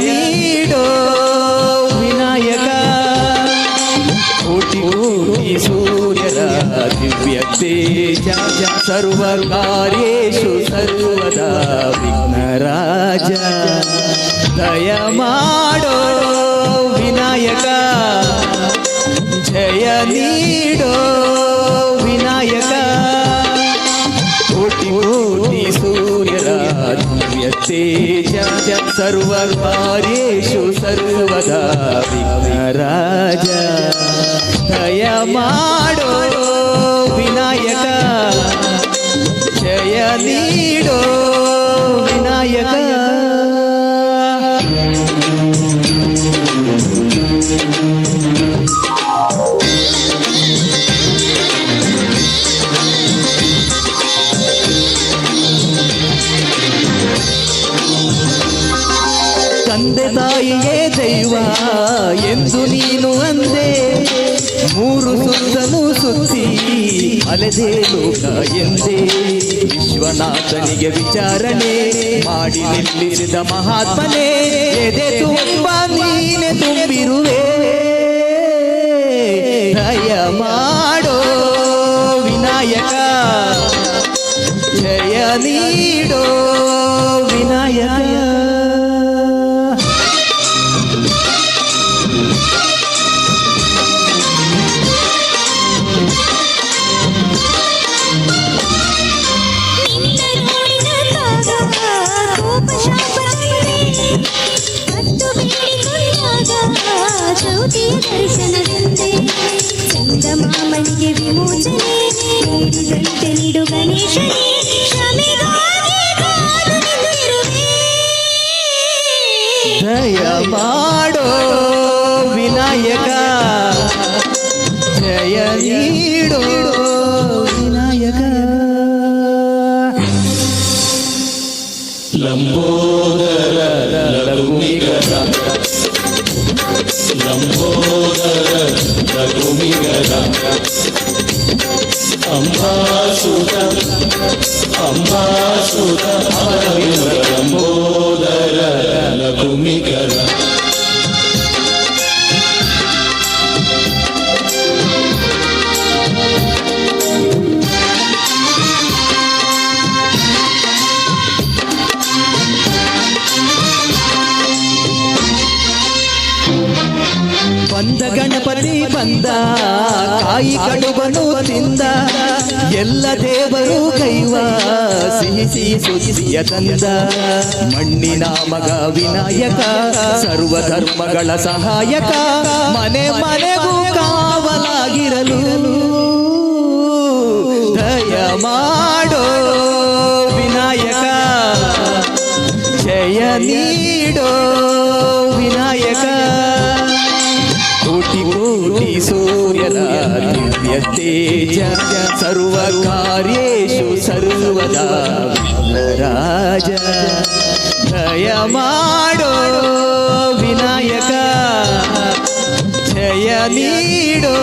నీడో వినాయక. కోటి కోటి సూర్యరా దివ్య తేజ సర్వ కార్యేషు సర్వదా విఘ్నరాజ. దయమాడో వినాయక. జయ నీడో సర్వకార్యేషు సర్వదాజ దయమాడో వినాయక. జయ నీడో ತಂದೆ ತಾಯಿಯೇ ದೈವ, ಎಂದು ನೀನು ಅಂದೆ. ಮೂರು ಸುತ್ತಲು ಸುತ್ತಿ, ಅಲೆದೇ ಲೋಕ ಎಂದೇ. ವಿಶ್ವನಾಥನಿಗೆ ವಿಚಾರಣೆ ಮಾಡಿ ನಿಲ್ಲಿಸಿದ ಮಹಾತ್ಮನೇ ಎದೆ ತುಂಬ ನೀನೆ ತುಂಬಿರುವೆ. ದಯ ಮಾಡೋ ವಿನಾಯಕ, ಜಯ ನೀಡೋ ಜ್ಯೋತಿಯ ದರ್ಶನದಂತೆ ಚಂದಮಾಮನಿಗೆ ವಿಮೋಚನೆ ನೀಡಿದಂತೆ ನೀಡು ಗಣೇಶನೇ ಕ್ಷಮೆಗಾಗಿ ಕಾದು ನಿಂತಿರುವೆ. ದಯ ಮಾಡೋ ವಿನಾಯಕ ಜಯ ನೀಡೋ ವಿನಾಯಕ ಲಂಬೋದರ ಲಘುಮಿಗರ lambodara ಬಂದ, ಕಾಯಿ ಕಡುಬನು ತಿಂದ, ಎಲ್ಲ ದೇವರು ಕೈವ ಸಿಹಿ ಸಿಹಿ ಸುಸಿಯ ತಂದ. ಮಣ್ಣಿನ ಮಗ ವಿನಾಯಕ ಸರ್ವ ಧರ್ಮಗಳ ಸಹಾಯಕ, ಮನೆ ಮನೆಗೂ ಕಾವಲಾಗಿರಲು ದಯ ಮಾಡೋ ವಿನಾಯಕ, ಜಯ ನೀಡೋ ವಿನಾಯಕ. కోటి సూర్యదివ్య తేజ సర్వకార్యేషు సర్వదా వినాయక జయ నీడో